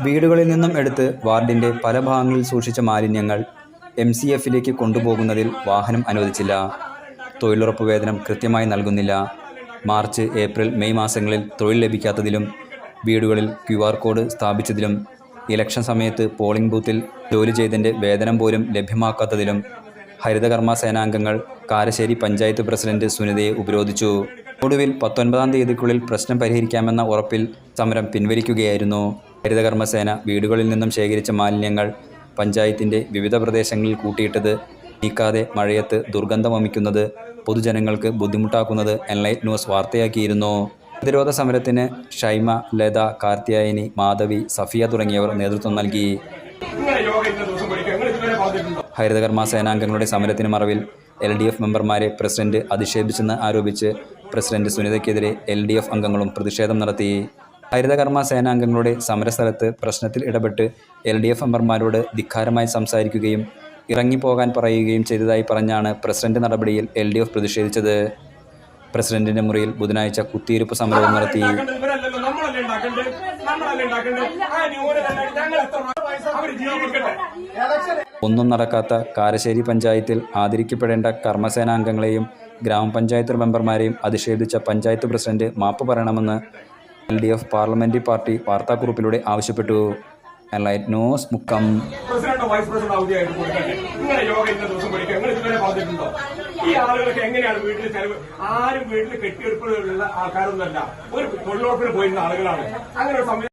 വീടുകളിൽ നിന്നും എടുത്ത് വാർഡിന്റെ പല ഭാഗങ്ങളിൽ സൂക്ഷിച്ച മാലിന്യങ്ങൾ എം സി എഫിലേക്ക് കൊണ്ടുപോകുന്നതിൽ വാഹനം അനുവദിച്ചില്ല. തൊഴിലുറപ്പ് വേതനം കൃത്യമായി നൽകുന്നില്ല. മാർച്ച് ഏപ്രിൽ മെയ് മാസങ്ങളിൽ തൊഴിൽ ലഭിക്കാത്തതിലും വീടുകളിൽ ക്യു ആർ കോഡ് സ്ഥാപിച്ചതിലും ഇലക്ഷൻ സമയത്ത് പോളിംഗ് ബൂത്തിൽ ജോലി ചെയ്തതിന്റെ വേതനം പോലും ലഭ്യമാക്കാത്തതിലും ഹരിതകർമ്മ സേനാംഗങ്ങൾ കാരശ്ശേരി പഞ്ചായത്ത് പ്രസിഡന്റ് സുനിതയെ ഉപരോധിച്ചു. ഒടുവിൽ പത്തൊൻപതാം തീയതിക്കുള്ളിൽ പ്രശ്നം പരിഹരിക്കാമെന്ന ഉറപ്പിൽ സമരം പിൻവലിക്കുകയായിരുന്നു. ഹരിതകർമ്മസേന വീടുകളിൽ നിന്നും ശേഖരിച്ച മാലിന്യങ്ങൾ പഞ്ചായത്തിന്റെ വിവിധ പ്രദേശങ്ങളിൽ കൂട്ടിയിട്ടത് നീക്കാതെ മഴയത്ത് ദുർഗന്ധം വമിക്കുന്നത് പൊതുജനങ്ങൾക്ക് ബുദ്ധിമുട്ടാക്കുന്നത് എൻലൈറ്റ് ന്യൂസ് വാർത്തയാക്കിയിരുന്നു. പ്രതിരോധ സമരത്തിന് ഷൈമ ലത കാർത്തിയായനി മാധവി സഫിയ തുടങ്ങിയവർ നേതൃത്വം നൽകി. ഹരിതകർമ്മ സേനാംഗങ്ങളുടെ സമരത്തിന് മറവിൽ എൽ ഡി എഫ് മെമ്പർമാരെ പ്രസിഡന്റ് അധിക്ഷേപിച്ചെന്ന് ആരോപിച്ച് പ്രസിഡന്റ് സുനിതയ്ക്കെതിരെ എൽ ഡി എഫ് അംഗങ്ങളും പ്രതിഷേധം നടത്തി. ഹരിതകർമ്മ സേനാംഗങ്ങളുടെ സമരസ്ഥലത്ത് പ്രശ്നത്തിൽ ഇടപെട്ട് എൽ ഡി എഫ് മെമ്പർമാരോട് ധിക്കാരമായി സംസാരിക്കുകയും ഇറങ്ങിപ്പോകാൻ പറയുകയും ചെയ്തതായി പറഞ്ഞാണ് പ്രസിഡന്റ് നടപടിയിൽ എൽ ഡി എഫ് പ്രതിഷേധിച്ചത്. പ്രസിഡന്റിന്റെ മുറിയിൽ ബുധനാഴ്ച കുത്തിയിരിപ്പ് സമരവും നടത്തി. ഒന്നും നടക്കാത്ത കാരശ്ശേരി പഞ്ചായത്തിൽ ആദരിക്കപ്പെടേണ്ട കർമ്മസേനാംഗങ്ങളെയും ഗ്രാമപഞ്ചായത്ത് മെമ്പർമാരെയും അധിക്ഷേപിച്ച പഞ്ചായത്ത് പ്രസിഡന്റ് മാപ്പ് പറയണമെന്ന് ഡി എഫ് പാർലമെന്ററി പാർട്ടി വാർത്താക്കുറിപ്പിലൂടെ ആവശ്യപ്പെട്ടു. Enlight news Mukkam. വൈസ് കൊടുക്കട്ടെ ഇതുവരെ ഈ ആളുകളൊക്കെ എങ്ങനെയാണ് ആരും ഒരു ആളുകളാണ്. അങ്ങനെ ഒരു